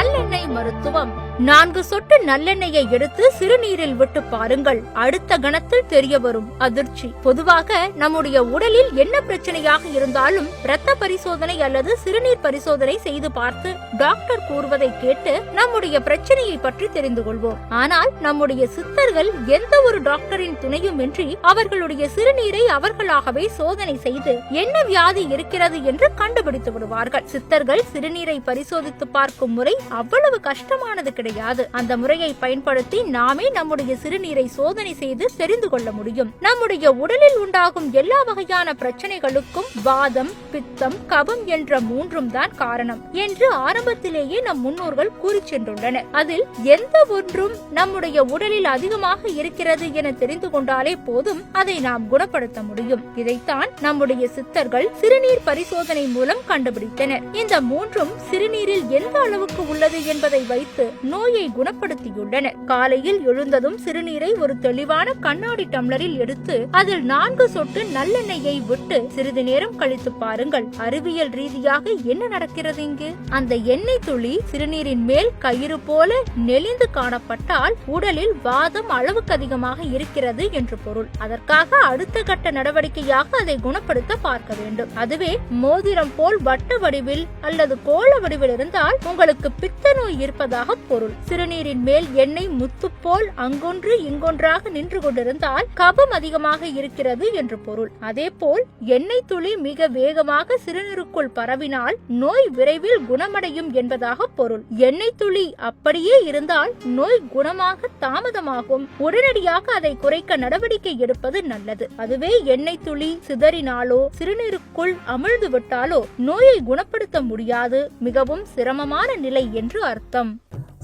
animales. சிறுநீர் மருத்துவம். நான்கு சொட்டு நல்லெண்ணெயை எடுத்து சிறுநீரில் விட்டு பாருங்கள். அடுத்த கணத்தில் தெரிய வரும் அதிர்ச்சி. பொதுவாக நம்முடைய உடலில் என்ன பிரச்சனையாக இருந்தாலும் இரத்த பரிசோதனை அல்லது சிறுநீர் பரிசோதனை செய்து பார்த்து டாக்டர் கூறுவதை கேட்டு நம்முடைய பிரச்சனையை பற்றி தெரிந்து கொள்வோம். ஆனால் நம்முடைய சித்தர்கள் எந்த ஒரு டாக்டரின் துணையுமின்றி அவர்களுடைய சிறுநீரை அவர்களாகவே சோதனை செய்து என்ன வியாதி இருக்கிறது என்று கண்டுபிடித்து விடுவார்கள். சித்தர்கள் சிறுநீரை பரிசோதித்து பார்க்கும் முறை அவ்வளவு கஷ்டமானது கிடையாது. அந்த முறையை பயன்படுத்தி நாமே நம்முடைய சிறுநீரை சோதனை செய்து தெரிந்து கொள்ள முடியும். நம்முடைய உடலில் உண்டாகும் எல்லா வகையான பிரச்சனைகளுக்கும் வாதம் பித்தம் கபம் என்ற மூன்றும் தான் காரணம் என்று ஆரம்பத்திலேயே நம் முன்னோர்கள் கூறி சென்றுள்ளனர். அதில் எந்த ஒன்றும் நம்முடைய உடலில் அதிகமாக இருக்கிறது என தெரிந்து கொண்டாலே போதும் அதை நாம் குணப்படுத்த முடியும். இதைத்தான் நம்முடைய சித்தர்கள் சிறுநீர் பரிசோதனை மூலம் கண்டுபிடித்தனர். இந்த மூன்றும் சிறுநீரில் எந்த அளவுக்கு உள்ளது என்பதை வைத்து நோயை குணப்படுத்தியுள்ளனர். காலையில் எழுந்ததும் சிறுநீரை ஒரு தெளிவான கண்ணாடி டம்ளரில் எடுத்து அதில் நான்கு சொட்டு நல்லெண்ணெயை விட்டு சிறிது நேரம் கழித்து பாருங்கள். அறிவியல் ரீதியாக என்ன நடக்கிறது இங்கு? அந்த எண்ணெய் துளி சிறுநீரின் மேல் கயிறு போல நெளிந்து காணப்பட்டால் உடலில் வாதம் அளவுக்கு அதிகமாக இருக்கிறது என்று பொருள். அதற்காக அடுத்த கட்ட நடவடிக்கையாக அதை குணப்படுத்த பார்க்க வேண்டும். அதுவே மோதிரம் போல் வட்ட வடிவில் அல்லது கோள வடிவில் இருந்தால் உங்களுக்கு பித்த புற்றுநோய் இருப்பதாக பொருள். சிறுநீரின் மேல் எண்ணெய் முத்து போல் அங்கொன்று இங்கொன்றாக நின்று கொண்டிருந்தால் கபம் அதிகமாக இருக்கிறது என்று பொருள். அதே போல் எண்ணெய் துளி மிக வேகமாக சிறுநீருக்குள் பரவினால் நோய் விரைவில் குணமடையும் என்பதாக பொருள். எண்ணெய் துளி அப்படியே இருந்தால் நோய் குணமாக தாமதமாகும். உடனடியாக அதை குறைக்க நடவடிக்கை எடுப்பது நல்லது. அதுவே எண்ணெய் துளி சிதறினாலோ சிறுநீருக்குள் அமிழ்ந்து விட்டாலோ நோயை குணப்படுத்த முடியாது. மிகவும் சிரமமான நிலை என்று அர்த்தம்.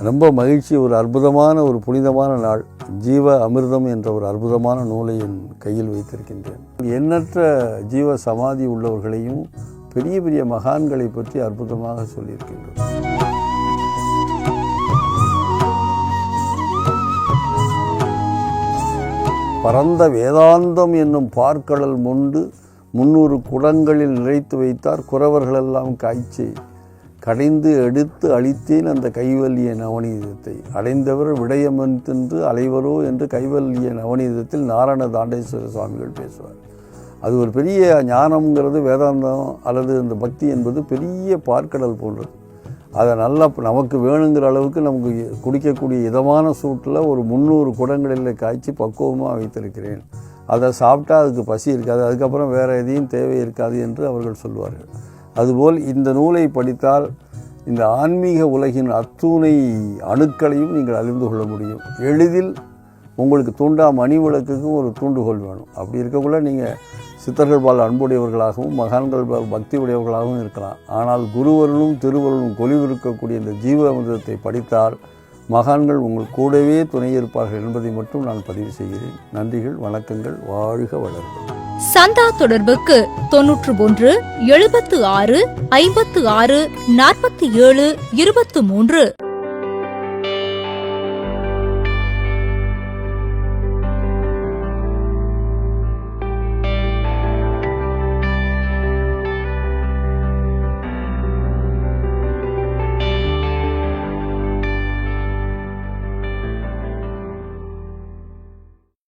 ரொம்ப மகிழ்ச்சி ஒரு அற்புதமான ஒரு புனிதமான நாள். ஜீவ அமிர்தம் என்ற ஒரு அற்புதமான நூலை என் கையில் வைத்திருக்கின்றேன். எண்ணற்ற ஜீவ சமாதி உள்ளவர்களையும் பெரிய பெரிய மகான்களை பற்றி அற்புதமாக சொல்லியிருக்கின்றோம். பரந்த வேதாந்தம் என்னும் பார்க்கடல் முண்டு முன்னூறு குடங்களில் நிறைத்து வைத்தார் குறவர்களெல்லாம் காய்ச்சி. கடைந்து எடுத்து அழித்தேன் அந்த கைவல்லிய நவநீதத்தை. அடைந்தவர் விடயமன் தின்று அலைவரோ என்று கைவல்லிய நவநீதத்தில் நாராயண தாண்டேஸ்வர சுவாமிகள் பேசுவார். அது ஒரு பெரிய ஞானம்ங்கிறது வேதாந்தம் அல்லது இந்த பக்தி என்பது பெரிய பார்க்கடல் போன்றது. அதை நல்லா நமக்கு வேணுங்கிற அளவுக்கு நமக்கு குடிக்கக்கூடிய இதமான சூட்டில் ஒரு முந்நூறு குடங்களில் காய்ச்சி பக்குவமாக வைத்திருக்கிறேன். அதை சாப்பிட்டா அதுக்கு பசி இருக்காது அதுக்கப்புறம் வேறு எதையும் தேவை இருக்காது என்று அவர்கள் சொல்வார்கள். அதுபோல் இந்த நூலை படித்தால் இந்த ஆன்மீக உலகின் அத்துணை அணுக்களையும் நீங்கள் அறிந்து கொள்ள முடியும். எளிதில் உங்களுக்கு தூண்டா மணி விளக்குக்கும் ஒரு தூண்டுகோல் வேணும். அப்படி இருக்கக்குள்ள நீங்கள் சித்தர்கள் பால் அன்புடையவர்களாகவும் மகான்கள் பால் பக்தி உடையவர்களாகவும் இருக்கலாம். ஆனால் குருவருளும் திருவருளும் கொலிவிருக்கக்கூடிய இந்த ஜீவ அமிர்தத்தை படித்தால் மகான்கள் உங்கள் கூடவே துணை இருப்பார்கள் என்பதை மட்டும் நான் பதிவு செய்கிறேன். நன்றிகள் வணக்கங்கள் வாழ்க வளர்கள் சந்தா தொடர்புக்கு தொன்னூற்று ஒன்று எழுபத்து ஆறு ஐம்பத்து ஆறு நாற்பத்தி ஏழு இருபத்து மூன்று.